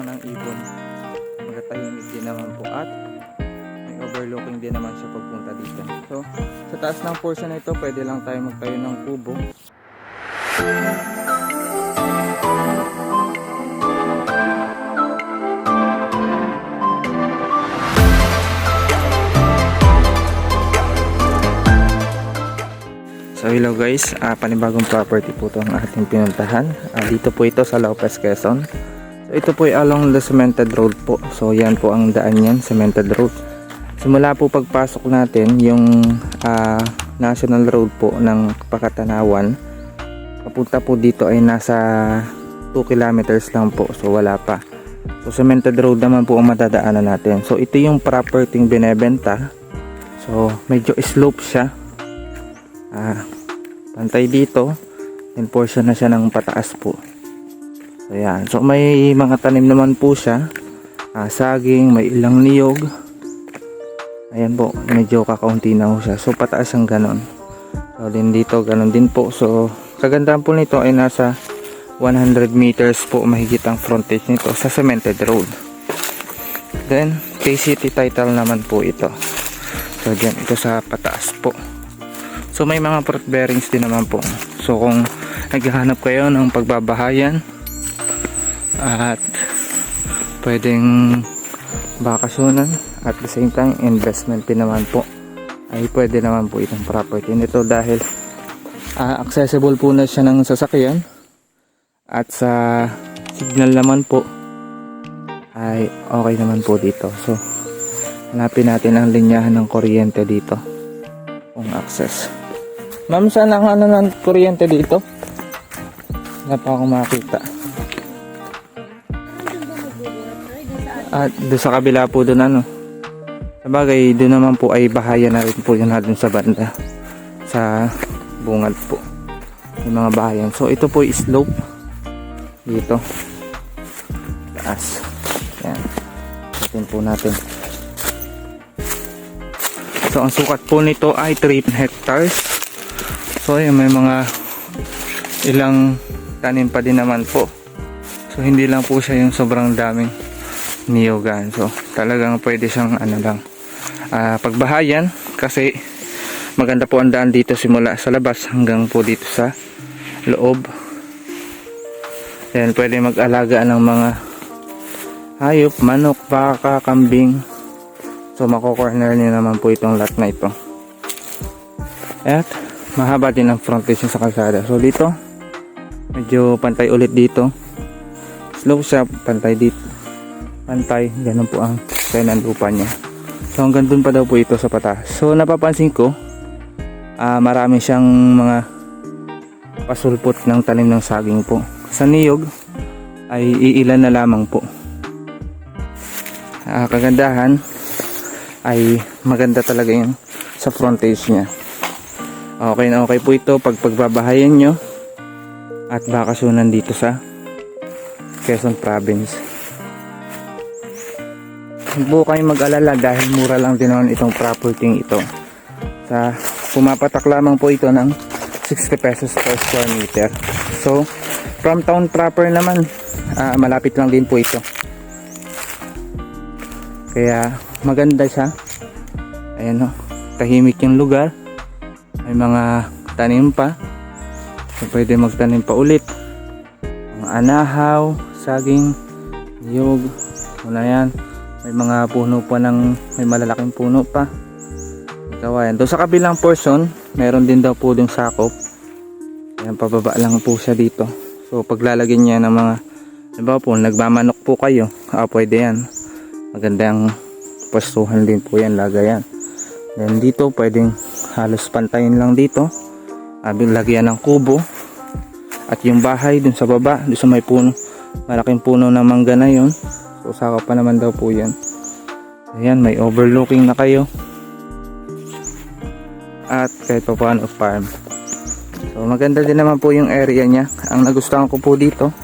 lang ng ibon. Magkatahimik din naman po at may overlooking din naman siya pagpunta dito. So, sa taas ng portion na ito, pwede lang tayo magtayo ng kubo. So hello guys, Ah, panibagong property po ito ang ating pinuntahan. Ah, dito po ito sa Lopez, Quezon. Ito po ay along the cemented road po. So yan po ang daan yan, cemented road. Simula po pagpasok natin yung ah, national road po ng Pakatanawan. Papunta po dito ay nasa 2 kilometers lang po. So wala pa. So cemented road naman po ang madadaanan natin. So ito yung property binebenta. So medyo slope siya. Ah, pantay dito. Then portion na siya ng pataas po. So yan. So may mga tanim naman po siya. Ah, saging, may ilang niyog. Ayan po, medyo kakaunti na po siya. So pataas ang ganon. So din dito, ganon din po. So kagandahan po nito ay nasa 100 meters po mahigit ang frontage nito sa cemented road. Then, KCT title naman po ito. So dyan, ito sa pataas po. So may mga fruit bearings din naman po. So kung naghahanap kayo ng pagbabahayan at pwedeng bakasyonan. At the same time investment din naman po. Ay pwede naman po itong property nito dahil ah, accessible po na siya ng sasakyan. At sa signal naman po ay okay naman po dito. So hanapin natin ang linyahan ng kuryente dito kung access. Ma'am saan ang ano ng kuryente dito? Wala pa akong makita at doon sa kabila po doon ano sabagay doon naman po ay bahaya na rin po yun natin sa banda sa bungad po yung mga bahayan. So ito po is slope. Dito. Taas. Yan. Tingnan po natin. So ang sukat po nito ay 3 hectares. So yun may mga ilang tanim pa din naman po. So hindi lang po siya yung sobrang daming niyogan so talagang pwede siyang ano lang ah, pagbahayan kasi maganda po ang daan dito simula sa labas hanggang po dito sa loob Yan, pwede mag-alaga ng mga hayop, manok, baka, kambing. So, mako-corner niyo naman po itong lot na ito. At, mahaba din ang frontage sa kalsada. So, dito, medyo pantay ulit dito. Slow siya, pantay dito. Pantay, ganun po ang kaya ng lupa niya. So, hanggang dun pa daw po ito sa pataas. So, napapansin ko, ah marami siyang mga pasulpot ng tanim ng saging po. Sa niyog ay iilan na lamang po. Ah, kagandahan ay maganda talaga yung sa frontage niya. Okay na okay po ito pag pagbabahayan nyo at bakasyonan dito sa Quezon Province. Huwag po kayong mag-alala dahil mura lang din naman itong property ito. Sa pumapatak lamang po ito ng 60 pesos per square meter. So, from town proper naman, ah, malapit lang din po ito. Kaya maganda siya. Ayan o, tahimik yung lugar. May mga tanim pa. So, pwede magtanim pa ulit. Mga anahaw, saging, niyog, wala yan. May mga puno pa ng, may malalaking puno pa. Kawayan. Doon sa kabilang portion, meron din daw po yung sakop. Ayan, pababa lang po siya dito. So, paglalagyan niya ng mga, diba po, nagmamanok po kayo, ah, pwede yan. Magandang pwestuhan din po yan, lagayan. Then dito, pwedeng halos pantayin lang dito. Ah, lagyan ng kubo. At yung bahay dun sa baba, dun sa may puno, malaking puno ng mangga na yun. So, sakop pa naman daw po yan. Ayan, may overlooking na kayo. At kahit pa paano farm. So maganda din naman po yung area niya. Ang nagustuhan ko po dito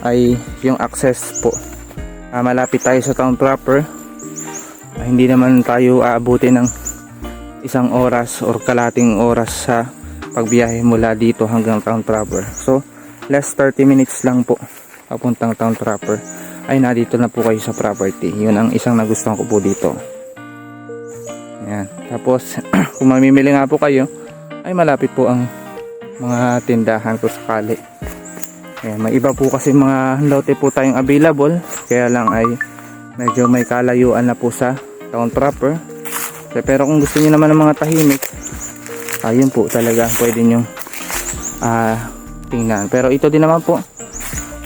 ay yung access po. Ah, malapit tayo sa town proper. Ah, hindi naman tayo aabuti ng isang oras or kalating oras sa pagbiyahe mula dito hanggang town proper. So less 30 minutes lang po papuntang town proper. Ay nandito na po kayo sa property. Yun ang isang nagustuhan ko po dito. Ayan. Tapos, kung mamimili nga po kayo, ay malapit po ang mga tindahan ko sakali. Ayan, may iba po kasi mga lote po tayong available. Kaya lang ay medyo may kalayuan na po sa town proper. Pero kung gusto niyo naman ng mga tahimik, ayun po talaga pwede nyo ah tingnan. Pero ito din naman po.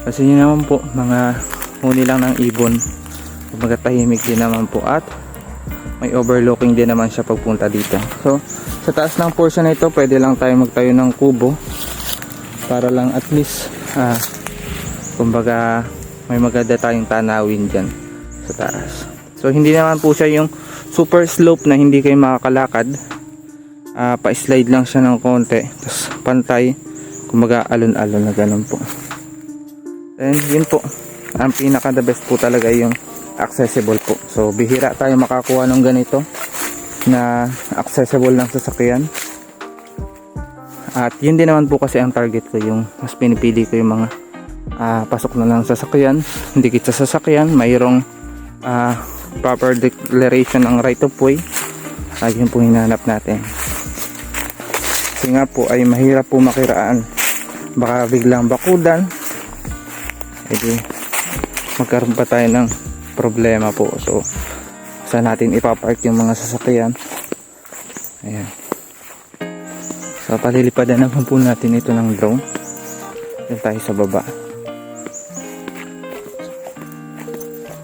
Kasi nyo naman po, mga huni lang ng ibon. Mga tahimik din naman po at may overlooking din naman siya pagpunta dito. So, sa taas ng portion na ito, pwede lang tayo magtayo ng kubo para lang at least ah, kumbaga may maganda tayong tanawin dyan sa taas. So, hindi naman po siya yung super slope na hindi kayo makakalakad. Ah, pa-slide lang siya ng konti. Tapos, pantay. Kumbaga, alon-alon na ganun po. Then, yun po. Ang pinaka the best po talaga yung accessible po. So, bihira tayo makakuha ng ganito na accessible ng sasakyan. At yun din naman po kasi ang target ko yung mas pinipili ko yung mga ah, pasok na lang sasakyan, hindi kita sasakyan, mayroong ah, proper declaration ng right of way. Ay yun po hinahanap natin. Kasi nga po ay mahirap po makiraan. Baka biglang bakudan. Edi magkaroon pa tayo ng problema po. So saan natin ipapark yung mga sasakyan. Ayan. So palilipadan naman po natin ito ng drone. Doon tayo sa baba.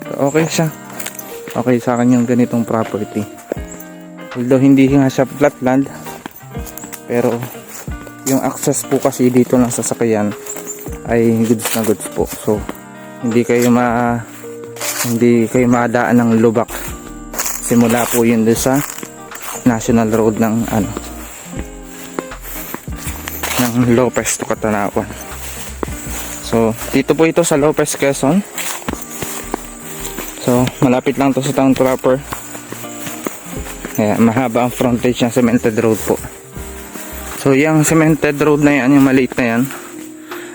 So, okay siya. Okay sa akin yung ganitong property. Although hindi nga siya flatland. Pero yung access po kasi dito ng sasakyan ay goods na goods po. So hindi kayo ma hindi kayo madaan ng lubak. Simula po yun doon sa national road ng ano ng Lopez to Katanawan. So, dito po ito sa Lopez, Quezon. So, malapit lang to sa town proper. Kaya, mahaba ang frontage ng cemented road po. So, yung cemented road na yan, yung maliit na yan,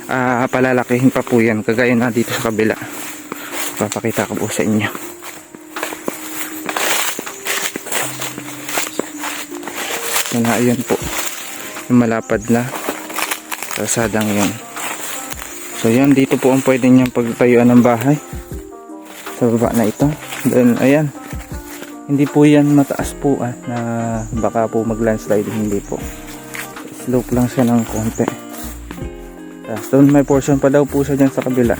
ah palalakihin pa po yan, kagaya na dito sa kabila. Papakita ko po sa inyo. Yan na, yun po. Yung malapad na kasadang yun. So yan, dito po ang pwede niyang pagtayuan ng bahay. Sa baba na ito. Then, ayan. Hindi po yan mataas po ah, na baka po mag landslide. Hindi po. Slope lang siya ng konti. Tapos doon may portion pa daw po siya dyan sa kabila.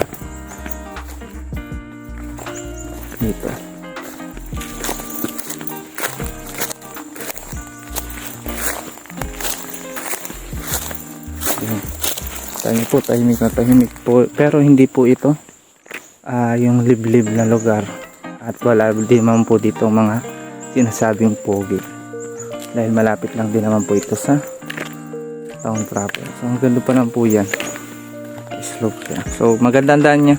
Dito. Ayan. Tahimik po, tahimik na tahimik po. Pero hindi po ito ah yung liblib na lugar. At wala din naman po dito mga sinasabing pogi. Dahil malapit lang din naman po ito sa town proper. So ang ganda pa lang po yan. Slope siya. So maganda ang daan niya.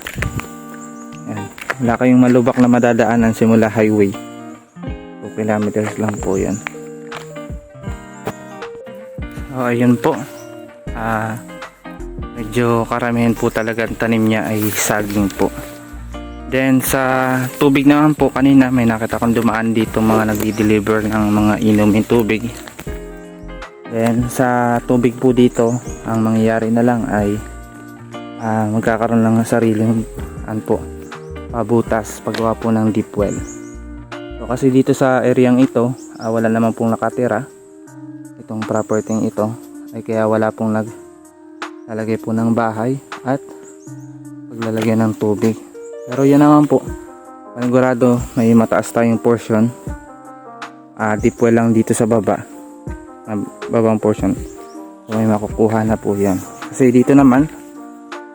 Yan. Wala kayong malubak na madadaanan simula highway. 2 kilometers lang po yan. So ayun po. Ah medyo karamihan po talaga ang tanim niya ay saging po. Then sa tubig naman po kanina may nakita kong dumaan dito mga nagdi-deliver ng mga inumin tubig. Then sa tubig po dito ang mangyayari na lang ay ah, magkakaroon lang ng sariling an po pabutas paggawa po ng deep well. So kasi dito sa areang ito ah, wala naman pong nakatira itong property ito ay kaya wala pong nag lalagay po ng bahay at paglalagyan ng tubig. Pero yan naman po, panigurado may mataas tayong portion. Ah, deep well lang dito sa baba. Ah, babang portion. So may makukuha na po yan. Kasi dito naman,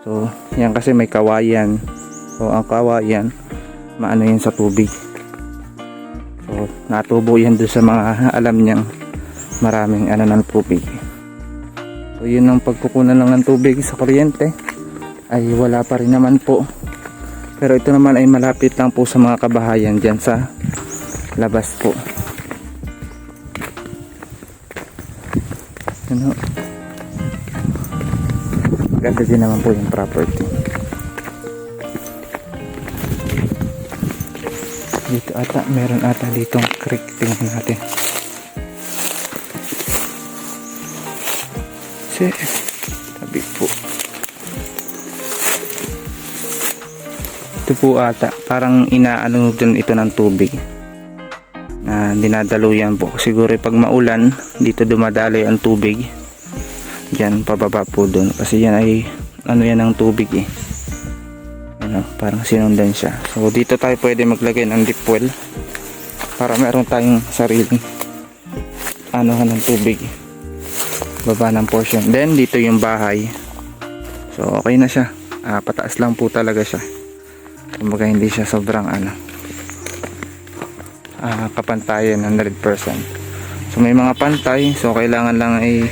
so yan kasi may kawayan. So ang kawayan, maano yan sa tubig. So natubo yan doon sa mga alam niyang maraming ano ng tubig. So yun ang pagkukunan lang ng tubig sa kuryente ay wala pa rin naman po. Pero ito naman ay malapit lang po sa mga kabahayan dyan sa labas po. Ganda din naman po yung property. Dito ata, meron ata ditong creek. Tingnan natin. Si, tabi po. Ito po ata, parang inaano dun ito ng tubig. Na dinadaluyan po. Siguro pag maulan, dito dumadaloy ang tubig. Diyan, pababa po dun. Kasi yan ay, ano yan ng tubig eh. Ano, parang sinundan siya. So, dito tayo pwede maglagay ng deep well. Para meron tayong sariling anuhan ng tubig. Baba ng portion. Then, dito yung bahay. So, okay na siya. Ah, pataas lang po talaga siya. Kumbaga, hindi siya sobrang ano, ah, kapantayan 100%. So, may mga pantay. So, kailangan lang ay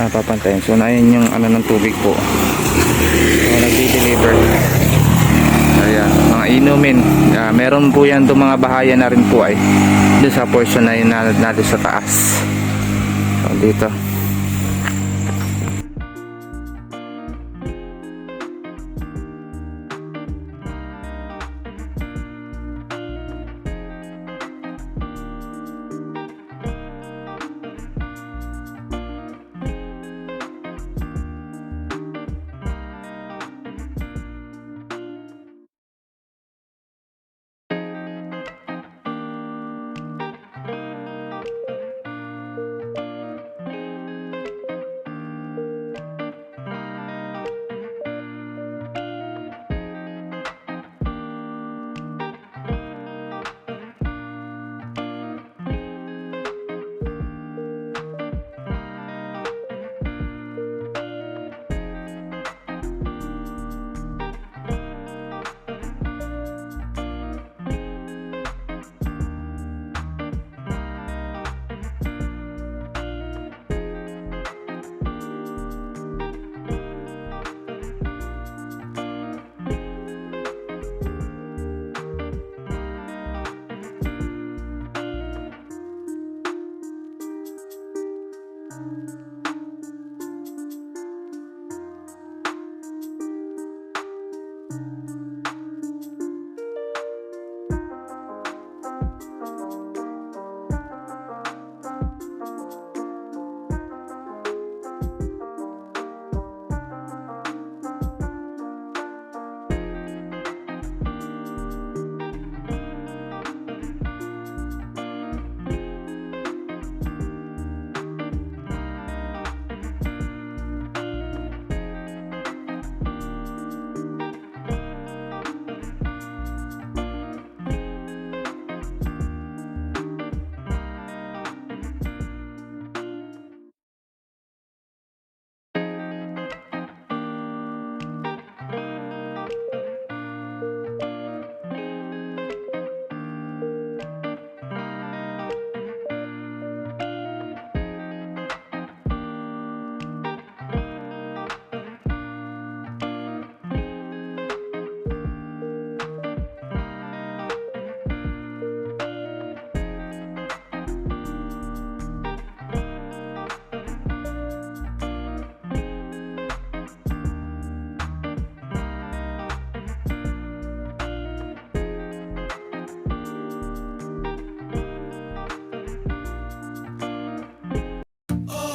ah, papantayin. So, na yun yung ano ng tubig po. So, nagdi-deliver. Ayan, mga inumin. Ah, meron po yan itong mga bahaya na rin po ay doon sa portion na yun na, na doon sa taas. So, dito.